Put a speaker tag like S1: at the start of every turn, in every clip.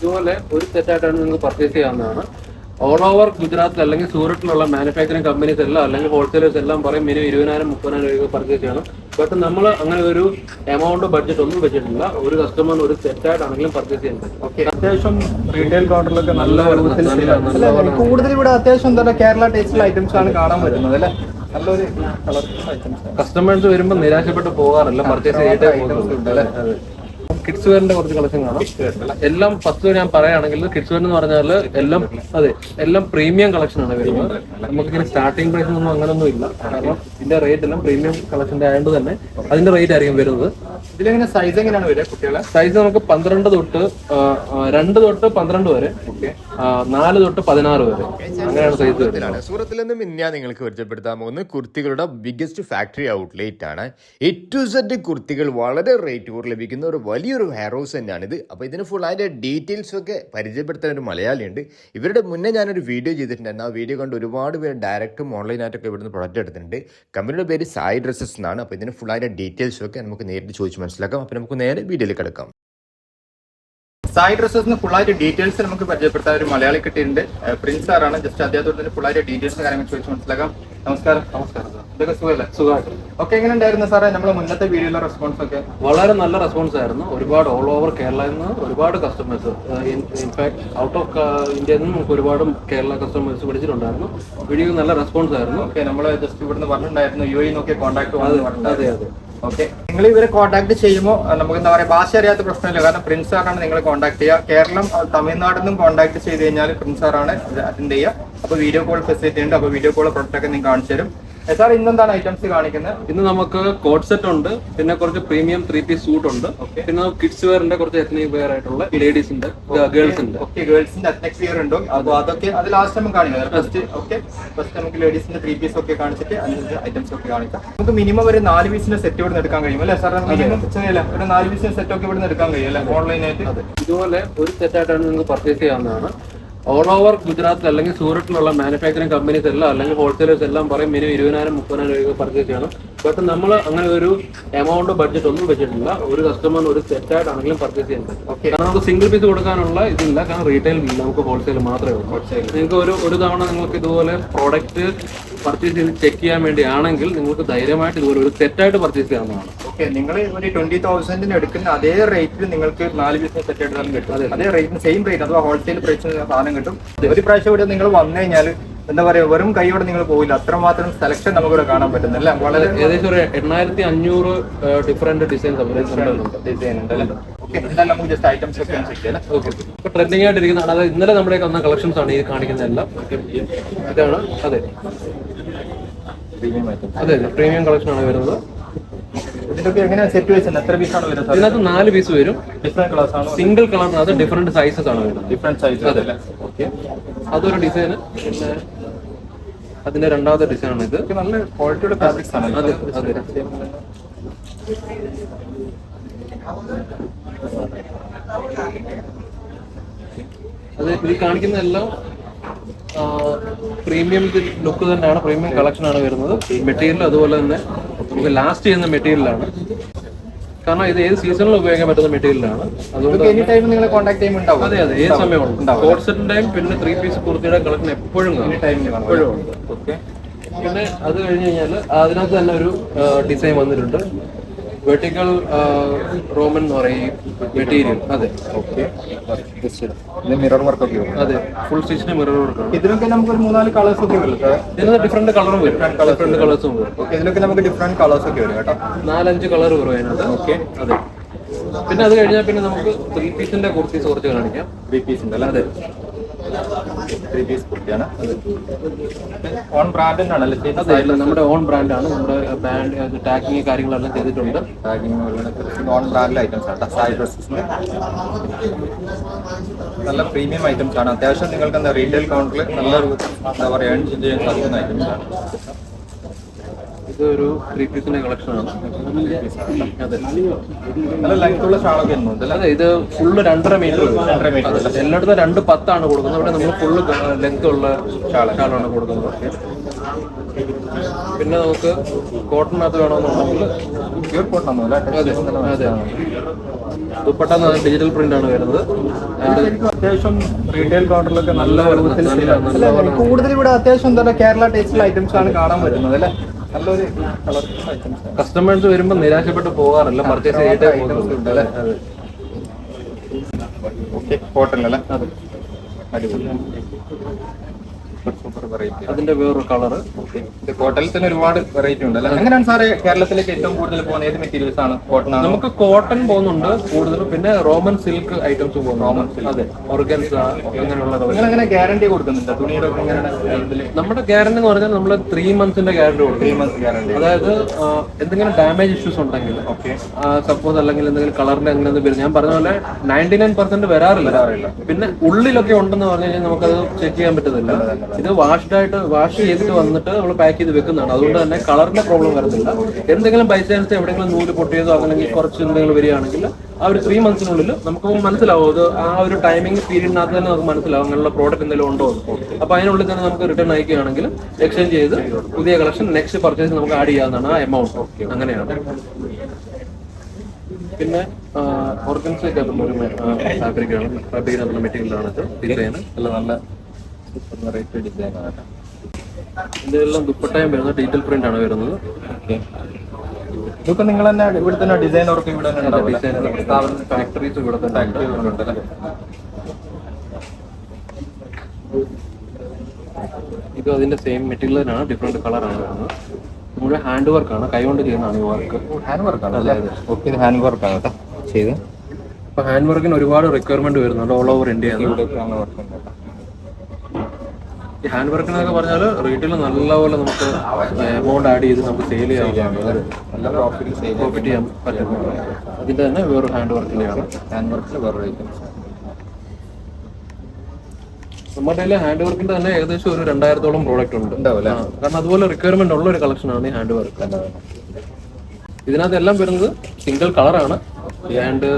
S1: ഇതുപോലെ ഒരു സെറ്റായിട്ടാണ് നിങ്ങൾ പർച്ചേസ് ചെയ്യാവുന്നതാണ്. ഓൾ ഓവർ ഗുജറാത്തിൽ അല്ലെങ്കിൽ സൂറത്തിലുള്ള മാനുഫാക്ചറിങ് കമ്പനീസ് എല്ലാം അല്ലെങ്കിൽ ഹോൾസെയിലേഴ്സ് എല്ലാം പറയും മിനിമം ഇരുപതിനായിരം മുപ്പതിനായിരം രൂപ പർച്ചേസ് ചെയ്യണം. ബട്ട് നമ്മൾ അങ്ങനെ ഒരു എമൗണ്ട് ബഡ്ജറ്റ് ഒന്നും വെച്ചിട്ടില്ല. ഒരു കസ്റ്റമറിന് ഒരു സെറ്റായിട്ടാണെങ്കിലും പർച്ചേസ് ചെയ്യാൻ പറ്റും.
S2: ഓക്കെ അത്യാവശ്യം റീറ്റെയിൽ കൗണ്ടറിലൊക്കെ നല്ല? കൂടുതൽ ഇവിടെ അത്യാവശ്യം എന്താ പറയുക കേരള ടേസ്റ്റിൽ ഐറ്റംസ് ആണ് കാണാൻ പറ്റുന്നത് അല്ലേ? നല്ലൊരു കളർഫുൾ ഐറ്റംസ്
S1: കസ്റ്റമേഴ്സ് വരുമ്പോൾ നിരാശപ്പെട്ട് പോകാറില്ല. പർച്ചേസ് ചെയ്തിട്ടേ കിഡ്സ് വെയറിന്റെ കുറച്ച് കളക്ഷൻ കാണാം. എല്ലാം ഫസ്റ്റ് ഞാൻ പറയുകയാണെങ്കിൽ കിഡ്സ് വെയർ എന്ന് പറഞ്ഞാൽ എല്ലാം അതെ എല്ലാം പ്രീമിയം കളക്ഷൻ ആണ് വരുന്നത്. നമുക്ക് ഇങ്ങനെ സ്റ്റാർട്ടിംഗ് പ്രൈസ് ഒന്നും അങ്ങനൊന്നും ഇല്ല. കാരണം ഇതിന്റെ റേറ്റ് എല്ലാം പ്രീമിയം കളക്ഷന്റെ ആയതുകൊണ്ട് തന്നെ അതിന്റെ റേറ്റ് ആയിരിക്കും വരുന്നത്.
S2: ഇതിലെങ്ങനെ സൈസ് എങ്ങനെയാണ് വരിക കുട്ടികളെ?
S1: സൈസ് നമുക്ക് പന്ത്രണ്ട് തൊട്ട് രണ്ട് തൊട്ട് പന്ത്രണ്ട് വരെ നാല് തൊട്ട് പതിനാറ് വരെ. അങ്ങനെയാണ് സൈസ് വരുന്നത്.
S3: സൂറത്തിൽ നിന്നും ഇന്ന് നിങ്ങൾക്ക് പരിചയപ്പെടുത്താൻ പോകുന്നത് കുർത്തികളുടെ ബിഗ്ഗസ്റ്റ് ഫാക്ടറി ഔട്ട്ലെറ്റ് ആണ്. എ ടു സെഡ് കുർത്തികൾ വളരെ റേറ്റ് കുറവ് ലഭിക്കുന്ന ഒരു വലിയൊരു ഹെയർ ഹൗസ് തന്നെയാണ് ഇത്. അപ്പോൾ ഇതിന് ഫുൾ അതിന്റെ ഡീറ്റെയിൽസ് ഒക്കെ പരിചയപ്പെടുത്താൻ ഒരു മലയാളിയുണ്ട് ഇവരുടെ മുന്നേ ഞാനൊരു വീഡിയോ ചെയ്തിട്ടുണ്ടായിരുന്നു. ആ വീഡിയോ കണ്ട് ഒരുപാട് പേര് ഡയറക്റ്റും ഓൺലൈനായിട്ടൊക്കെ ഇവിടുന്ന് പ്രൊഡക്റ്റ് എടുത്തിട്ടുണ്ട്. കമ്പനിയുടെ പേര് സായി ഡ്രസ്സസ് എന്നാണ്. അപ്പോൾ ഇതിന് ഫുൾ അതിന്റെ ഡീറ്റെയിൽസ് ഒക്കെ നമുക്ക് നേരിട്ട് ചോദിച്ച് മനസ്സിലാക്കാം. അപ്പോൾ നമുക്ക് നേരെ വീഡിയോയിൽ കിടക്കാം.
S2: സായി ഡ്രസ്സസിന് ഫുള്ളായിട്ട് ഡീറ്റെയിൽസ് നമുക്ക് പരിചയപ്പെടുത്താൻ ഒരു മലയാളി കിട്ടിയിട്ടുണ്ട്. പ്രിൻസ് സാറാണ് ജസ്റ്റ് അദ്ദേഹത്തോട് തന്നെ ഫുള്ളായിട്ട് ഡീറ്റെയിൽസ് കാര്യങ്ങൾ ചോദിച്ച് മനസ്സിലാക്കാം. നമസ്കാരം. നമസ്കാരം ഇതൊക്കെ സുഖമല്ലേ?
S1: സുഖമായിട്ട്.
S2: ഓക്കെ എങ്ങനെ ഉണ്ടായിരുന്നു സാറേ നമ്മുടെ മുന്നത്തെ വീഡിയോയിലെ റെസ്പോൺസ് ഒക്കെ.
S1: വളരെ നല്ല റെസ്പോൺസ് ആയിരുന്നു. ഒരുപാട് ഓൾ ഓവർ കേരളയിൽ നിന്ന് ഒരുപാട് കസ്റ്റമേഴ്സ് ഇൻഫാക്ട് ഔട്ട് ഓഫ് ഇന്ത്യയിൽ നിന്ന് നമുക്ക് ഒരുപാട് കേരള കസ്റ്റമേഴ്സ് വിളിച്ചിട്ടുണ്ടായിരുന്നു. വീഡിയോ നല്ല റെസ്പോൺസ് ആയിരുന്നു.
S2: ഓക്കെ നമ്മൾ ജസ്റ്റ് ഇവിടുന്ന് പറഞ്ഞിട്ടുണ്ടായിരുന്നു. യു എ നോക്കിയ കോൺടാക്ട്
S1: അതെ അതെ.
S2: ഓക്കെ നിങ്ങൾ ഇവരെ കോൺടാക്ട് ചെയ്യുമ്പോൾ നമുക്ക് എന്താ പറയുക ഭാഷ അറിയാത്ത പ്രശ്നമില്ല. കാരണം പ്രിൻസ് സാറാണ് നിങ്ങൾ കോൺടാക്ട് ചെയ്യുക. കേരളം തമിഴ്നാട്ടിൽ നിന്നും കോൺടാക്ട് ചെയ്ത് കഴിഞ്ഞാൽ പ്രിൻസ് സാറാണ് അറ്റൻഡ് ചെയ്യുക. അപ്പോൾ വീഡിയോ കോൾ ഫെസിലിറ്റി ഉണ്ട് അപ്പോൾ വീഡിയോ കോൾ പ്രൊഡക്റ്റ് ഒക്കെ നിങ്ങൾ കാണിച്ചു തരും സാർ ഇന്നെന്താണ് ഐറ്റംസ് കാണിക്കുന്നത്?
S1: ഇന്ന് നമുക്ക് കോട്ട് സെറ്റ് ഉണ്ട് പിന്നെ കുറച്ച് പ്രീമിയം ത്രീ പീസ് സൂട്ട് ഉണ്ട്. പിന്നെ കിഡ്സ് വെയറിന്റെ കുറച്ച് എത്നിക് വെയർ ആയിട്ടുള്ള ലേഡീസിന്റെ ഗേൾസിന്റെ
S2: ഓക്കെ ഗേൾസിന്റെ വെയർ ഉണ്ടോ. അപ്പോൾ അതൊക്കെ അത് ലാസ്റ്റ് നമുക്ക് കാണിക്കാം ഫസ്റ്റ് ഓക്കെ ഫസ്റ്റ് നമുക്ക് ലേഡീസിന്റെ ത്രീ പീസ് ഒക്കെ കാണിച്ചിട്ട് അതിന്റെ ഐറ്റംസ് ഒക്കെ കാണിക്കാം. നമുക്ക് മിനിമം ഒരു നാല് പീസിന്റെ സെറ്റ് ഇവിടെ എടുക്കാൻ കഴിയും അല്ലേ സാർ മിനിമം ഒരു നാല് പീസിന്റെ സെറ്റ് ഒക്കെ ഇവിടെ എടുക്കാൻ കഴിയും അല്ലേ? ഓൺലൈനായിട്ട്
S1: ഇതുപോലെ ഒരു സെറ്റ് ആയിട്ടാണ് നിങ്ങൾക്ക് പർച്ചേസ് ചെയ്യാവുന്നതാണ്. ഓൾ ഓവർ ഗുജറാത്തിൽ അല്ലെങ്കിൽ സൂറത്തിലുള്ള മാനുഫാക്ചറിങ് കമ്പനീസ് എല്ലാം അല്ലെങ്കിൽ ഹോൾസെയിലേഴ്സ് എല്ലാം പറയും മിനിമം ഇരുപതിനായിരം മുപ്പതിനായിരം രൂപ പർച്ചേസ് ചെയ്യണം. ബട്ട് നമ്മൾ അങ്ങനെ ഒരു എമൗണ്ട് ബഡ്ജറ്റ് ഒന്നും വെച്ചിട്ടില്ല. ഒരു കസ്റ്റമർ ഒരു സെറ്റായിട്ടാണെങ്കിലും പർച്ചേസ് ചെയ്യാൻ പറ്റും. കാരണം നമുക്ക് സിംഗിൾ പീസ് കൊടുക്കാനുള്ള ഇതില്ല. കാരണം റീറ്റെയിൽ ഇല്ല. നമുക്ക് ഹോൾസെയിൽ മാത്രമേ ഉള്ളൂ. നിങ്ങൾക്ക് ഒരു ഒരു തവണ നിങ്ങൾക്ക് ഇതുപോലെ പ്രോഡക്റ്റ് പർച്ചേസ് ചെയ്ത് ചെക്ക് ചെയ്യാൻ വേണ്ടിയാണെങ്കിൽ നിങ്ങൾക്ക് ധൈര്യമായിട്ട് ഇതുപോലെ ഒരു സെറ്റായിട്ട് പർച്ചേസ് ചെയ്യാവുന്നതാണ്.
S2: ഓക്കെ നിങ്ങൾ ഒരു ട്വന്റി തൗസൻഡിന് എടുക്കുന്ന അതേ റേറ്റിൽ നിങ്ങൾക്ക് നാല് ബിസിനസ് സെറ്റ് എടുത്താലും കിട്ടും. അതേ റേറ്റിന് സെയിം റേറ്റ് അഥവാ ഹോൾസെയിൽ പ്രൈസിന് സാധനം കിട്ടും. ഒരു പ്രാവശ്യം ഇവിടെ നിങ്ങൾ വന്നു കഴിഞ്ഞാൽ എന്താ പറയാ വെറും കൈയോടെ നിങ്ങൾ പോകില്ല അത്രമാത്രം സെലക്ഷൻ നമുക്കിവിടെ കാണാൻ പറ്റുന്നില്ല വളരെ
S1: ഏകദേശം ഒരു എണ്ണായിരത്തി അഞ്ഞൂറ് ഡിഫറെന്റ് ഡിസൈൻസ്
S2: ഡിസൈൻ ഉണ്ട്. അല്ലേ? ഓക്കെ എന്തായാലും നമുക്ക് ജസ്റ്റ് ഐറ്റംസ് ഒക്കെ
S1: ഇപ്പൊ ട്രെൻഡിങ് ആയിട്ടിരിക്കുന്നതാണ് അതായത് ഇന്നലെ നമ്മുടെ വന്ന കളക്ഷൻസ് ആണ് ഈ കാണിക്കുന്ന എല്ലാം. ഇതാണ് അതെ. അതെ പ്രീമിയം കളക്ഷൻ ആണ് വരുന്നത്.
S2: സെറ്റ് എത്ര പീസാണ് വരുന്നത്?
S1: ഇതിനകത്ത് നാല് പീസ് വരും.
S2: ഡിഫറെന്റ് കളേഴ്സ് ആണ്?
S1: സിംഗിൾ കളറിനകത്ത് ഡിഫറെന്റ് സൈസസ് ആണ് വരുന്നത്.
S2: ഡിഫറെന്റ് സൈസ്
S1: അതെ. ഓക്കെ അതൊരു ഡിസൈൻ പിന്നെ അതിന്റെ രണ്ടാമത്തെ ഡിസൈൻ ആണ് ഇത്.
S2: നല്ല ക്വാളിറ്റിയുടെ ഫാബ്രിക്സ് ആണ്.
S1: അതെ അതെ. അത് ഇത് കാണിക്കുന്ന എല്ലാം പ്രീമിയം ലുക്ക് തന്നെയാണ്. പ്രീമിയം കളക്ഷൻ ആണ് വരുന്നത്. മെറ്റീരിയൽ അതുപോലെ തന്നെ. നമുക്ക് ലാസ്റ്റ് ചെയ്യുന്ന മെറ്റീരിയലാണ് കാരണം ഇത് ഏത് സീസണിൽ ഉപയോഗിക്കാൻ പറ്റുന്ന മെറ്റീരിയലാണ് അതുകൊണ്ട്
S2: എനി ടൈം നിങ്ങളെ കോൺടാക്ട് ചെയ്യുമ്പോൾ ഉണ്ടാവും.
S1: അതെ അതെ. ഏത് കോട്ട് സെറ്റിന്റെയും പിന്നെ ത്രീ പീസ് കുർത്തിയുടെ കളക്ഷൻ എപ്പോഴും എപ്പോഴും ഉണ്ട്.
S2: ഓക്കെ
S1: പിന്നെ അത് കഴിഞ്ഞ് കഴിഞ്ഞാൽ അതിനകത്ത് തന്നെ ഒരു ഡിസൈൻ വന്നിട്ടുണ്ട്. വെർട്ടിക്കൽ റോമൻ എന്ന് പറയും മെറ്റീരിയൽ. അതെ.
S2: ഓക്കെ. മിറർ വർക്ക് ഒക്കെ
S1: അതെ. ഫുൾ സ്റ്റിച്ചിന് മിറർ വർക്ക്
S2: ഇതിനൊക്കെ നമുക്ക് ഒരു മൂന്നാൽ കളേഴ്സ് ഒക്കെ വരും
S1: ഇതിനകത്ത് ഡിഫറെന്റ് കളറും വരും. ഡിഫറെന്റ് കളേഴ്സും വരും.
S2: ഓക്കെ ഇതിലൊക്കെ നമുക്ക് ഡിഫറെന്റ് കളേഴ്സ് ഒക്കെ വരും കേട്ടോ.
S1: നാലഞ്ച് കളർ വരും അതിനകത്ത്. ഓക്കെ അതെ. പിന്നെ അത് കഴിഞ്ഞാൽ പിന്നെ നമുക്ക് ത്രീ പീസിന്റെ കുർത്തീസ് കുറച്ച് കാണിക്കാം.
S2: ത്രീ പീസിന്റെ അല്ലേ?
S1: അതെ.
S2: ത്രീ പീസ് കുർത്തിയാണ് ഓൺ ബ്രാൻഡ് തന്നെയാണ് അല്ലേ
S1: അതെ അല്ല, നമ്മുടെ ഓൺ ബ്രാൻഡാണ് നമ്മുടെ ബ്രാൻഡ് ടാഗിങ് കാര്യങ്ങളെല്ലാം ചെയ്തിട്ടുണ്ട്.
S2: ടാഗിങ് ഓൺ ബ്രാൻഡ് ഐറ്റംസ് ആണ്. സായി ഡ്രസ്സസിന്റെ നല്ല പ്രീമിയം ഐറ്റംസ് ആണ്. അത്യാവശ്യം നിങ്ങൾക്ക് എന്താ റീറ്റെയിൽ കൗണ്ടറിൽ നല്ലൊരു എന്താ പറയുക ഏൺ ചെയ്യാൻ സാധിക്കുന്ന ഐറ്റംസ് ആണ്.
S1: ഇതൊരു ത്രീ പീസിന്റെ കളക്ഷൻ ആണ്. അതെ
S2: ഉള്ള ഷാളൊക്കെ ഉണ്ട്. അല്ലേ
S1: ഇത് ഫുള്ള് രണ്ടര മീറ്റർ എല്ലായിടത്തും രണ്ട് പത്താണ് കൊടുക്കുന്നത്. ഇവിടെ നമ്മൾ ഫുള്ള് ലെങ്ത് ഉള്ള ഷാളാണ് കൊടുക്കുന്നത്. പിന്നെ നമുക്ക് കോട്ടണിനകത്ത് വേണമെന്നുണ്ടെങ്കിൽ
S2: പ്യൂർ കോട്ടൺ
S1: അതെ അതെ. ദുപ്പട്ട ഡിജിറ്റൽ പ്രിന്റ് ആണ് വരുന്നത്.
S2: അത്യാവശ്യം റീറ്റെയിൽ കൗണ്ടറിലൊക്കെ നല്ല കൂടുതൽ ഇവിടെ അത്യാവശ്യം എന്താ പറയുക കേരള ടേസ്റ്റിൽ ഐറ്റംസ് ആണ് കാണാൻ പറ്റുന്നത് അല്ലേ? നല്ലൊരു കളർ
S1: കസ്റ്റമേഴ്സ് വരുമ്പോൾ നിരാശപ്പെട്ട് പോകാറില്ല. പർച്ചേസ് ചെയ്തിട്ടേ പോകുന്നുണ്ട് അല്ലേ?
S2: ഓക്കെ
S1: അതെ.
S2: അടിപൊളി. സൂപ്പർ വെറൈറ്റി
S1: അതിന്റെ വേറൊരു കളർ
S2: ഇത് കോട്ടണിൽ തന്നെ ഒരുപാട് വെറൈറ്റി ഉണ്ട് അല്ലെ? എങ്ങനെയാണ് സാറേ കേരളത്തിലേക്ക് ഏറ്റവും കൂടുതൽ പോകുന്ന ഏത് മെറ്റീരിയൽസ് ആണ് കോട്ടൺ
S1: നമുക്ക് കോട്ടൺ പോകുന്നുണ്ട്. കൂടുതലും പിന്നെ റോമൻ സിൽക്ക് ഐറ്റംസ് പോകുന്നു റോമൻ സിൽക്ക് അതെ. ഓർഗൻസ് അങ്ങനെയുള്ള
S2: അങ്ങനെ ഗ്യാരണ്ടി കൊടുക്കുന്നുണ്ട്? തുണിയുടെ
S1: നമ്മുടെ ഗ്യാരണ്ടി എന്ന് പറഞ്ഞാൽ നമ്മൾ ത്രീ മന്ത്സിന്റെ ഗ്യാരണ്ടി കൊടുക്കും.
S2: ത്രീ മന്ത്സ് ഗ്യാരണ്ടി
S1: അതായത് എന്തെങ്കിലും ഡാമേജ് ഇഷ്യൂസ് ഉണ്ടെങ്കിൽ
S2: ഓക്കെ
S1: സപ്പോസ് അല്ലെങ്കിൽ എന്തെങ്കിലും കളറിന്റെ അങ്ങനെ എന്തെങ്കിലും ഞാൻ പറഞ്ഞ പോലെ നയന്റി നയൻ പെർസെന്റ് വരാറില്ല. പിന്നെ ഉള്ളിലൊക്കെ ഉണ്ടെന്ന് പറഞ്ഞു കഴിഞ്ഞാൽ നമുക്കത് ചെക്ക് ചെയ്യാൻ പറ്റുന്നില്ല ഇത് വാഷ്ഡ് ആയിട്ട് വാഷ് ചെയ്തിട്ട് വന്നിട്ട് നമ്മൾ പാക്ക് ചെയ്ത് വെക്കുന്നതാണ്. അതുകൊണ്ട് തന്നെ കളറിന്റെ പ്രോബ്ലം വരുന്നില്ല എന്തെങ്കിലും ബൈ ചാൻസ് എവിടെയെങ്കിലും നൂൽ പൊട്ടിയതോ അല്ലെങ്കിൽ കുറച്ച് എന്തെങ്കിലും വരികയാണെങ്കിൽ ആ ഒരു ത്രീ മന്ത്സിനുള്ളിൽ നമുക്ക് മനസ്സിലാവും. അത് ആ ഒരു ടൈമിംഗ് പീരീഡിനകത്ത് തന്നെ നമുക്ക് മനസ്സിലാവും അങ്ങനെയുള്ള പ്രോഡക്റ്റ് എന്തെങ്കിലും ഉണ്ടോ അപ്പോൾ അപ്പൊ അതിനുള്ളിൽ തന്നെ നമുക്ക് റിട്ടേൺ അയക്കുകയാണെങ്കിൽ എക്സ്ചേഞ്ച് ചെയ്ത് പുതിയ കളക്ഷൻ നെക്സ്റ്റ് പർച്ചേസ് നമുക്ക് ആഡ് ചെയ്യാവുന്നതാണ് ആ എമൗണ്ട് അങ്ങനെയാണ്. പിന്നെ ഓർഗൻസ് ഒക്കെ ഒരു ഫാബ്രിക് ആണ്. ഫാബ്രിക്കിനകത്തുള്ള മെറ്റീരിയൽ ആണ് ഇത്.
S2: അല്ല നല്ല സൂപ്പർ വെറൈറ്റി ഡിസൈൻ ആണ്.
S1: ഇതിലെല്ലാം ദുപ്പട്ടയും വരുന്നത് ഡീറ്റെയിൽ പ്രിന്റ് ആണ് വരുന്നത്.
S2: ഓക്കെ ഇതൊക്കെ നിങ്ങൾ തന്നെ ഇവിടെ തന്നെ ഡിസൈൻ വർക്ക് ഇവിടെ തന്നെ
S1: ഡിസൈൻ ഫാക്ടറീസ് ഇവിടെ തന്നെ ഉണ്ട് ഇത് അതിന്റെ സെയിം മെറ്റീരിയൽ തന്നെയാണ് ഡിഫറെന്റ് കളറാണ് വരുന്നത്. മുഴുവൻ ഹാൻഡ് വർക്കാണ് കൈകൊണ്ട് ചെയ്യുന്നതാണ് ഈ വർക്ക്
S2: ഹാൻഡ് വർക്ക് ആണ് അല്ലേ? ഓക്കെ ഇത് ഹാൻഡ് വർക്ക് ആണ് കേട്ടോ. ചെയ്ത്.
S1: അപ്പൊ ഹാൻഡ് വർക്കിന് ഒരുപാട് റിക്വയർമെന്റ് വരുന്നുണ്ട് ഓൾ ഓവർ ഇന്ത്യ
S2: ഇവിടെയൊക്കെയാണ് വർക്ക്
S1: എന്നൊക്കെ ഹാൻഡ് പറഞ്ഞാൽ റീറ്റെയിൽ നല്ലപോലെ നമുക്ക് എമൗണ്ട് ആഡ് ചെയ്ത് നമുക്ക് സെയിൽ ചെയ്യാം.
S2: നല്ല പ്രോഫിറ്റ്
S1: പ്രോഫിറ്റ് ചെയ്യാൻ പറ്റും. അതിന്റെ തന്നെ വേറൊരു ഹാൻഡ് വർക്കിന്റെയാണ്
S2: ഹാൻഡ് വർക്കിൽ വേറെ ഐറ്റംസ്
S1: നമ്മുടെ കയ്യിൽ ഹാൻഡ് വർക്കിന്റെ തന്നെ ഏകദേശം ഒരു രണ്ടായിരത്തോളം പ്രോഡക്റ്റ് ഉണ്ട്. കാരണം അതുപോലെ റിക്വയർമെന്റ് ഉള്ള ഒരു കളക്ഷനാണ് ഈ ഹാൻഡ് വർക്ക് ഇതിനകത്ത് എല്ലാം വരുന്നത് സിംഗിൾ കളറാണ് ആൻഡ്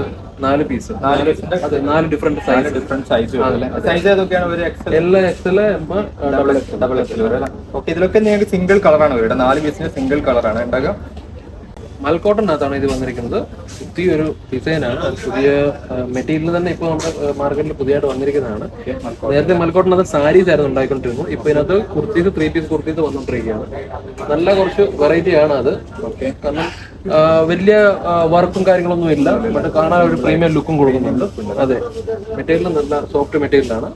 S1: നാല് പീസ്
S2: നാല്
S1: അതെ നാല് different size
S2: different size size ഏതൊക്കെയാണ് ഒരു എക്സൽ
S1: എല്ലാ XL M double X
S2: double XL വരെ ഓക്കെ ഇതിലൊക്കെ നിങ്ങൾക്ക് സിംഗിൾ കളറാണ് വരുന്നത് നാല് പീസിന് സിംഗിൾ കളറാണ് ഉണ്ടാകുക
S1: മൽക്കോട്ടനകത്താണ് ഇത് വന്നിരിക്കുന്നത്. പുതിയൊരു ഡിസൈനാണ് പുതിയ മെറ്റീരിയൽ തന്നെ ഇപ്പോൾ നമ്മുടെ മാർക്കറ്റിൽ പുതിയതായിട്ട് വന്നിരിക്കുന്നതാണ്. നേരത്തെ മൽക്കോട്ടനകത്ത് സാരീസ് ആയിരുന്നു ഉണ്ടായിക്കൊണ്ടിരുന്നു ഇപ്പൊ ഇതിനകത്ത് കുർത്തീസ് ത്രീ പീസ് കുർത്തീസ് വന്നുകൊണ്ടിരിക്കുകയാണ് നല്ല കുറച്ച് വെറൈറ്റി ആണ് അത്. ഓക്കെ കാരണം വലിയ വർക്കും കാര്യങ്ങളൊന്നും ഇല്ല. ബട്ട് കാണാൻ ഒരു പ്രീമിയം ലുക്കും കൊടുക്കുന്നുണ്ട്. അതെ. മെറ്റീരിയൽ നല്ല സോഫ്റ്റ് മെറ്റീരിയലാണ്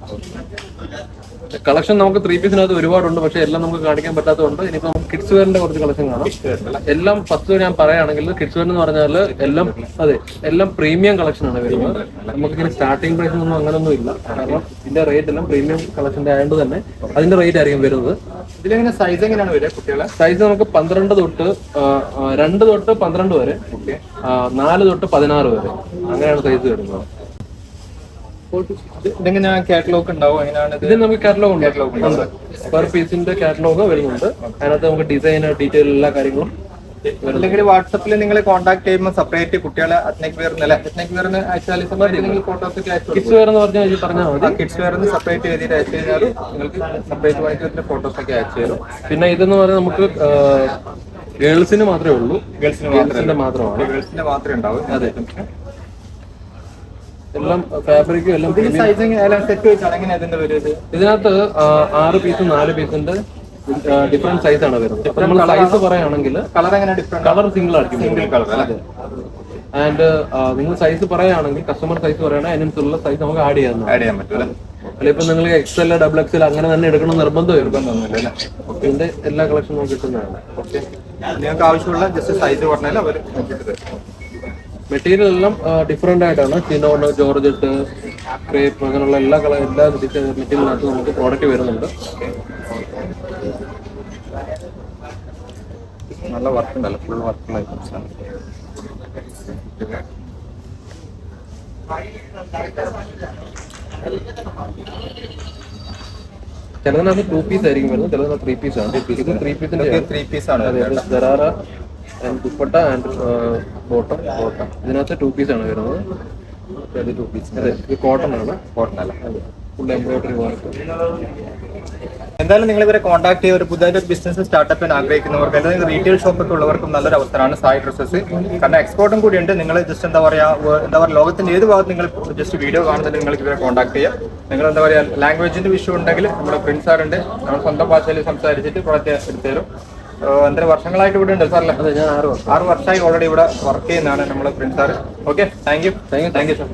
S1: കളക്ഷൻ നമുക്ക് ത്രീ പീസിനകത്ത് ഒരുപാടുണ്ട്. പക്ഷെ എല്ലാം നമുക്ക് കാണിക്കാൻ പറ്റാത്തതുകൊണ്ട് ഇനിയിപ്പോ നമുക്ക് കിഡ്സ് വെയറിന്റെ കുറച്ച് കളക്ഷൻ കാണാം. എല്ലാം ഫസ്റ്റ് ഞാൻ പറയുകയാണെങ്കിൽ കിഡ്സ് വെയർ എന്ന് പറഞ്ഞാൽ എല്ലാം അതെ എല്ലാം പ്രീമിയം കളക്ഷൻ ആണ് വരുന്നത്. നമുക്ക് ഇങ്ങനെ സ്റ്റാർട്ടിംഗ് പ്രൈസ് ഒന്നും അങ്ങനെയൊന്നും ഇല്ല. കാരണം ഇതിന്റെ റേറ്റ് എല്ലാം പ്രീമിയം കളക്ഷന്റെ ആയതുകൊണ്ട് തന്നെ അതിന്റെ റേറ്റ് ആയിരിക്കും വരുന്നത്.
S2: ഇതിലെങ്ങനെ സൈസ് എങ്ങനെയാണ് വരിക കുട്ടികളെ?
S1: സൈസ് നമുക്ക് പന്ത്രണ്ട് തൊട്ട് രണ്ട് തൊട്ട് പന്ത്രണ്ട് വരെ നാല് തൊട്ട് പതിനാറ് വരെ. അങ്ങനെയാണ് സൈസ് വരുന്നത്.
S2: ഇതെങ്ങനെ കാറ്റലോഗ് ഉണ്ടാവും? എങ്ങനെയാണ് ഇത്
S1: നമുക്ക് കാറ്റലോഗ് ഉണ്ട്. ഉണ്ട്. പെർ പീസിന്റെ കാറ്റലോഗ് വരുന്നുണ്ട്. അതിനകത്ത് നമുക്ക് ഡിസൈൻ ഡീറ്റെയിൽ എല്ലാ കാര്യങ്ങളും
S2: അല്ലെങ്കിൽ വാട്സപ്പിൽ നിങ്ങൾ കോൺടാക്ട് ചെയ്യുമ്പോൾ സെപ്പറേറ്റ് കുട്ടികളെ അത്നക് വെയർ അല്ല? അത്നക് വെയറിന് അയച്ചാൽ നിങ്ങൾ ഫോട്ടോസ് ഒക്കെ അയച്ചു
S1: കിഡ്സ് വെയർ എന്ന് പറഞ്ഞാൽ പറഞ്ഞാൽ മതി.
S2: കിഡ്സ് വെയർ സെപ്പറേറ്റ് ചെയ്തിട്ട് അയച്ചു കഴിഞ്ഞാൽ നിങ്ങൾക്ക് സെപ്പറേറ്റ് ഇതിന്റെ ഫോട്ടോസ് ഒക്കെ അയച്ചു തരും.
S1: പിന്നെ ഇതെന്ന് പറഞ്ഞാൽ നമുക്ക് ഗേൾസിന് മാത്രമേ ഉള്ളൂ.
S2: ഗേൾസിന്
S1: മാത്രമാണ്.
S2: ഗേൾസിന് മാത്രമേ ഉണ്ടാവും.
S1: അതെ. എല്ലാം ഫാബ്രിക്കും എല്ലാം ഇതിനകത്ത് ആറ് പീസ് നാല് പീസിന്റെ ഡിഫറെന്റ് സൈസ് ആണ് വരുന്നത്. അപ്പൊ നമ്മൾ സൈസ് പറയുകയാണെങ്കിൽ
S2: കളർ എങ്ങനെ ഡിഫറെന്റ്
S1: കളർ സിംഗിൾ ആയിരിക്കും.
S2: സിംഗിൾ കളർ
S1: ആൻഡ് നിങ്ങൾ സൈസ് പറയുകയാണെങ്കിൽ കസ്റ്റമർ സൈസ് പറയുകയാണെങ്കിൽ അതിനനുസരിച്ചുള്ള സൈസ് നമുക്ക് ആഡ് ചെയ്യാൻ
S2: ആഡ് ചെയ്യാൻ പറ്റും അല്ലെ?
S1: ഇപ്പൊ നിങ്ങൾ X L double X L അങ്ങനെ തന്നെ എടുക്കണം നിർബന്ധം
S2: അല്ലേ?
S1: ഇതിന്റെ എല്ലാ കളക്ഷനും നമുക്ക് കിട്ടുന്നതാണ്.
S2: ഓക്കെ നിങ്ങൾക്ക് ആവശ്യമുള്ള ജസ്റ്റ് സൈസ് പറഞ്ഞാൽ അവർ
S1: മെറ്റീരിയൽ എല്ലാം ഡിഫറെന്റ് ആയിട്ടാണ്. ചിനോൺ ജോർജറ്റ് ക്രേപ്പ് അങ്ങനെയുള്ള എല്ലാ കളർ എല്ലാ മെറ്റീരിയലിനകത്ത് നമുക്ക് പ്രോഡക്റ്റ് വരുന്നുണ്ട്.
S2: നല്ല വർക്ക് ഉണ്ടല്ലോ. ഫുൾ വർക്കുള്ള ഐറ്റംസ് ആണ്.
S1: ചിലതിനകത്ത് ടു പീസ് ആയിരിക്കും വരുന്നത് ചിലതിനകത്ത് ത്രീ പീസ് ആണ്. ഇത് ത്രീ പീസിന്റെ
S2: ത്രീ പീസ് ആണ്.
S1: അതെ. ദറാറ and dupatta and bottom bottom ഇതിനകത്ത് ടു പീസ് ആണ് വരുന്നത്.
S2: ഇത് പീസ് piece.
S1: അതെ ഇത് കോട്ടൺ ആണ്.
S2: കോട്ടൺ അല്ല.
S1: അതെ. ഫുൾ എംബ്രോയിഡറി വർക്ക്
S2: എന്തായാലും നിങ്ങൾ ഇവരെ കോൺടാക്ട് ചെയ്ത് ഒരു പുതിയതായിട്ട് ഒരു ബിസിനസ് സ്റ്റാർട്ടപ്പ് ചെയ്യാൻ ആഗ്രഹിക്കുന്നവർക്ക് അല്ലെങ്കിൽ റീറ്റെയിൽ ഷോപ്പൊക്കെ ഉള്ളവർക്കും നല്ലൊരു അവസരമാണ് സായി ഡ്രസ്സസ് കാരണം എക്സ്പോർട്ടും കൂടി ഉണ്ട്. നിങ്ങൾ ജസ്റ്റ് എന്താ പറയുക എന്താ പറയുക ലോകത്തിന്റെ ഏത് ഭാഗത്ത് നിങ്ങൾ ജസ്റ്റ് വീഡിയോ കാണുന്നുണ്ട് നിങ്ങൾക്ക് ഇവരെ കോൺടാക്ട് ചെയ്യാം. നിങ്ങൾ എന്താ പറയുക ലാംഗ്വേജിന്റെ വിഷയം ഉണ്ടെങ്കിൽ നമ്മുടെ പ്രിൻസ് സാറുണ്ട് നമ്മൾ സ്വന്തം ഭാഷയിൽ സംസാരിച്ചിട്ട് പ്രൊഡക്റ്റ് എടുത്തു തരും. എന്തായാലും വർഷങ്ങളായിട്ട് ഇവിടെ ഉണ്ട് സാറല്ലേ
S1: ആറ്
S2: വർഷമായി ഓൾറെഡി ഇവിടെ വർക്ക് ചെയ്യുന്നതാണ് നമ്മുടെ Prince sir okay thank you thank you thank you sir